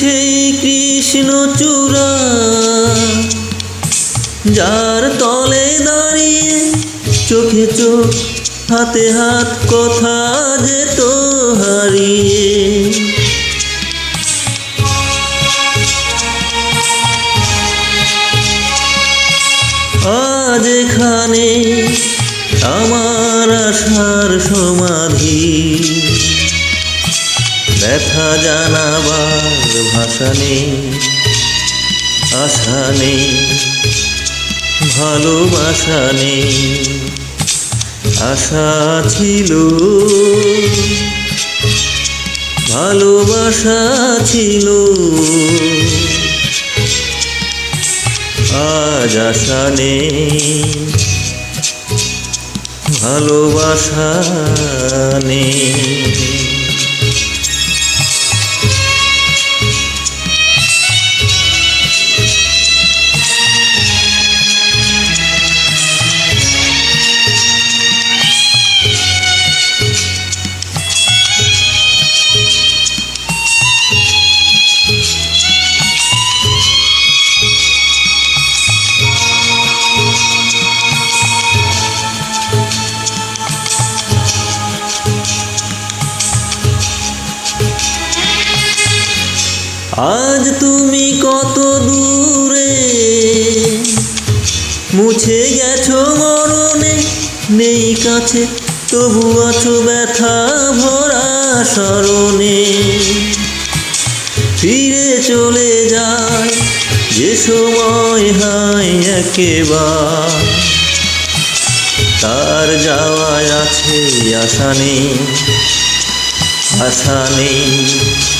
সেই কৃষ্ণ চূড়া, যার তলে দাঁড়িয়ে চোখে চোখ, হাতে হাত কথা যেত হারিয়ে। আজ এখানে আমার আশার সমাধি। ব্যথা জানাবার ভাষা নেই, আশা নেই, ভালোবাসা নেই। আশা ছিল, ভালোবাসা ছিল। আজ আশা নেই, ভালোবাসা নেই। আজ তুমি কত দূরে? মুছে গেছো মরণে, নেই কাছে, তবু আছো ব্যথা ভরা স্মরণে। ফিরে চলে যায়, যে সময় হয় একেবার। তার যাওয়ায় আছে আশা নেই আশা নেই।